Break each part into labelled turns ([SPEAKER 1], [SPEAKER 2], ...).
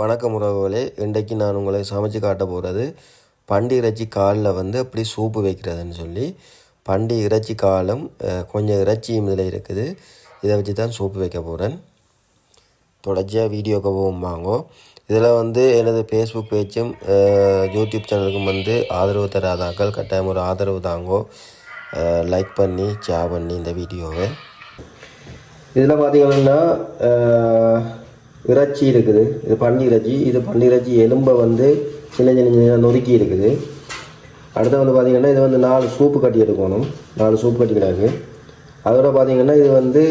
[SPEAKER 1] வணக்கம் உறவுகளே. இன்றைக்கு நான் உங்களை சமைச்சு காட்ட போகிறது பண்டி இறைச்சி காலில் வந்து அப்படி சூப்பு வைக்கிறதுன்னு சொல்லி பண்டி இறைச்சி காலும் கொஞ்சம் இறைச்சியும் இதில் இருக்குது. இதை வச்சு தான் சூப்பு வைக்க போகிறேன் தொடர்ச்சியாக வீடியோக்கு போகும் வாங்கோ. இதில் வந்து எனது ஃபேஸ்புக் பேஜும் யூடியூப் சேனலுக்கும் வந்து ஆதரவு தராதாக்கள் கட்டாயம் ஒரு ஆதரவு தாங்கோ. லைக் பண்ணி ஷேர் பண்ணி இந்த வீடியோவை. இதில் பார்த்தீங்கன்னா இறைச்சி இருக்குது இது பன்னி இறைச்சி. இது பன்னி இறைச்சி எலும்பை வந்து சின்ன சின்ன சின்ன நொறுக்கி இருக்குது. அடுத்து வந்து பார்த்திங்கன்னா இது வந்து நாலு சூப்பு கட்டி எடுக்கணும். நாலு சூப்பு கட்டி கிடக்கு. அதோட பார்த்திங்கன்னா இது வந்து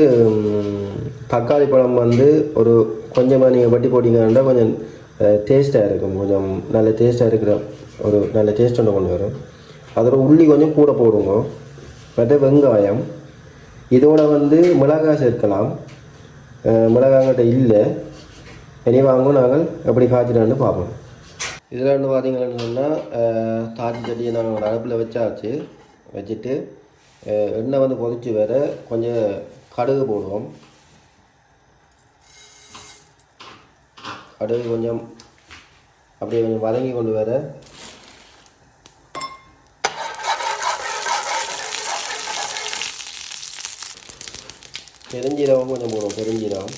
[SPEAKER 1] தக்காளி பழம் வந்து ஒரு கொஞ்சமாக நீங்கள் வட்டி போட்டிங்கன்னா கொஞ்சம் டேஸ்ட்டாக இருக்கும். கொஞ்சம் நல்ல டேஸ்ட்டாக இருக்கிற ஒரு நல்ல டேஸ்ட் ஒன்று கொண்டு வரும். அதோட உள்ளி கொஞ்சம் கூட போடுங்க. மற்ற வெங்காயம். இதோட வந்து மிளகாய் சேர்க்கலாம். மிளகாங்கிட்ட இல்லை. இனி வாங்க நாங்கள் எப்படி காய்ச்சினான்னு பார்ப்போம். இதில் வந்து பார்த்தீங்கன்னு சொன்னால் தாச்சி செடியை நாங்கள் அடுப்பில் வச்சாச்சு. வச்சுட்டு எண்ணெய் வந்து கொதிச்சு வேற கொஞ்சம் கடுகு போடுவோம். கடுகு கொஞ்சம் அப்படியே கொஞ்சம் வதங்கி கொண்டு வர பெருஞ்சீரகம் கொஞ்சம் போடுவோம் பெருஞ்சீரகம்.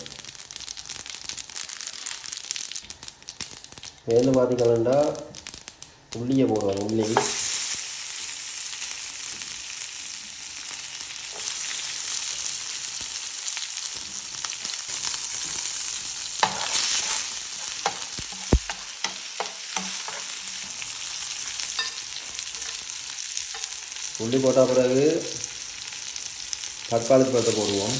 [SPEAKER 1] மேலே பார்த்திங்கன்னா உள்ளியை போடுவோம் உள்ளி. உள்ளி போட்ட பிறகு தக்காளி பழத்தை போடுவோம்.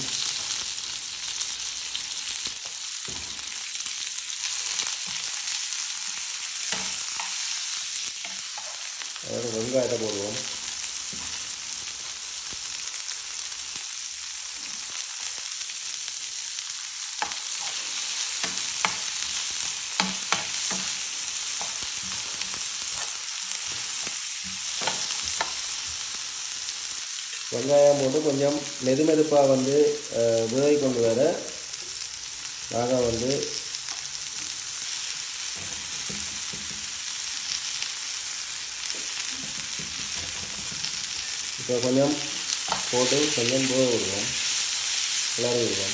[SPEAKER 1] வெங்காயத்தை போடுவோம். வெங்காயம் போட்டு கொஞ்சம் மெதுமெதுப்பாக வந்து உதவி வேகி கொண்டு வர நாங்கள் வந்து இப்போ கொஞ்சம் போட்டு கொஞ்சம் போக விடுவோம். கிளறி விடுவோம்.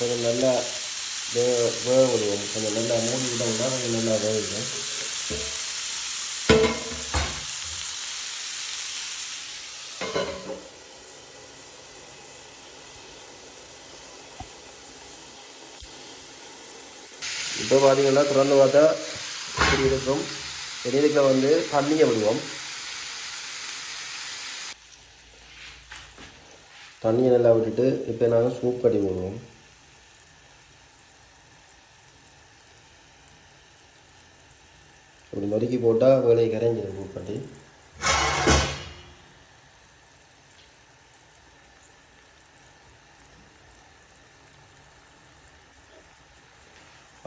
[SPEAKER 1] கொஞ்சம் நல்லா வேக வேக விடுவோம். கொஞ்சம் நல்லா மூடி விட்டோம்னா கொஞ்சம் நல்லா வேகும் இப்போ பார்த்தீங்கன்னா திறந்து பார்த்தா இப்படி இருக்கும். வெளியில வந்து தண்ணியை விடுவோம். தண்ணியை நல்லா விட்டுட்டு இப்போ நாங்கள் சூப் கட்டி போடுவோம் இப்படி நொறுக்கி போட்டால் வேலையை கரைஞ்சிடும் சூப்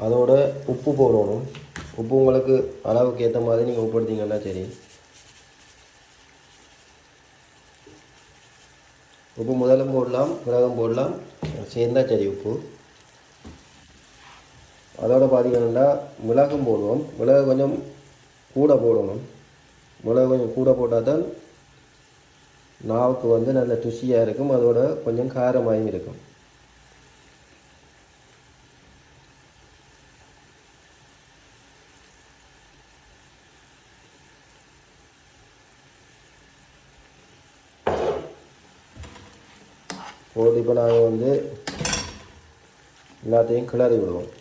[SPEAKER 1] அதோட உப்பு போடணும். உப்பு உங்களுக்கு அளவுக்கு ஏற்ற மாதிரி நீங்கள் உப்பு எடுத்தீங்கன்னா சரி. உப்பு முதலும் போடலாம் பிறகும் போடலாம் சேர்ந்தா சரி உப்பு. அதோட பார்த்தீங்கன்னா மிளகும் போடுவோம். மிளகு கொஞ்சம் கூட போடணும். மிளகு கொஞ்சம் கூட போட்டால் தான் நாவுக்கு வந்து நல்ல ருசியாக இருக்கும். அதோட கொஞ்சம் காரமாகவும் இருக்கும். போது இப்போ நாங்கள் வந்து எல்லாத்தையும் கிளறி விடுவோம்.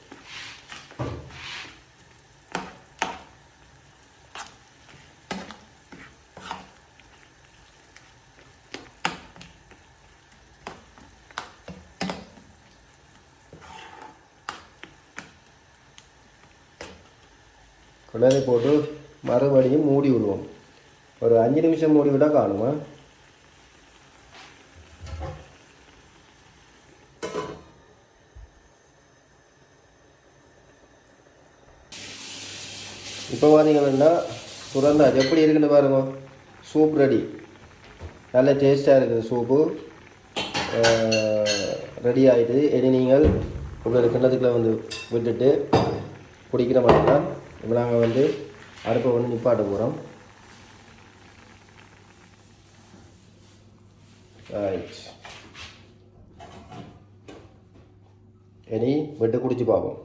[SPEAKER 1] கொண்டாந்து போட்டு மறுபடியும் மூடி விடுவோம். ஒரு அஞ்சு நிமிஷம் மூடி விட்டால் காணுமா? இப்போ பார்த்தீங்கன்னா சுரந்தா எப்படி இருக்குன்னு பாருங்க. சூப் ரெடி நல்ல டேஸ்ட்டாக இருக்குது சூப்பு ரெடி ஆகிடுது இனி நீங்கள் உங்களோட கிண்ணத்துக்குள்ள வந்து விட்டுட்டு குடிக்கிற மாதிரி தான் இப்போ நாங்கள் வந்து அடுப்பை வந்து நிப்பாட்ட போகிறோம் இனி வெட்டு குடிச்சு பார்ப்போம்.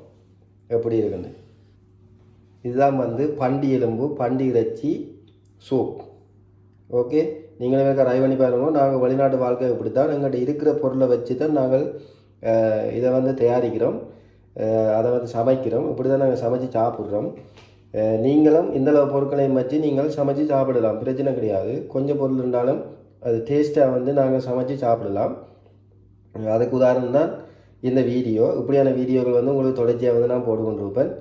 [SPEAKER 1] எப்படி இருக்குன்னு. இதுதான் வந்து பண்டி எலும்பு பண்டி இறைச்சி சூப் ஓகே நீங்களும் எனக்கு ட்ரை பண்ணி பாருங்க. நாங்கள் வெளிநாட்டு வாழ்க்கை இப்படி தான் எங்கள்கிட்ட இருக்கிற பொருளை வச்சு தான் நாங்கள் இதை வந்து தயாரிக்கிறோம். அதை வந்து சமைக்கிறோம். இப்படி தான் நாங்கள் சமைச்சு சாப்பிட்றோம். நீங்களும் இந்தளவு பொருட்களையும் வச்சு நீங்கள் சமைச்சு சாப்பிடலாம். பிரச்சனை கிடையாது. கொஞ்சம் பொருள் இருந்தாலும் அது டேஸ்ட்டாக வந்து நாங்கள் சமைச்சு சாப்பிடலாம். அதுக்கு உதாரணம் தான் இந்த வீடியோ. இப்படியான வீடியோக்கள் வந்து உங்களுக்கு தொடர்ச்சியாக வந்து நான் போட்டுக்கொண்டிருப்பேன்.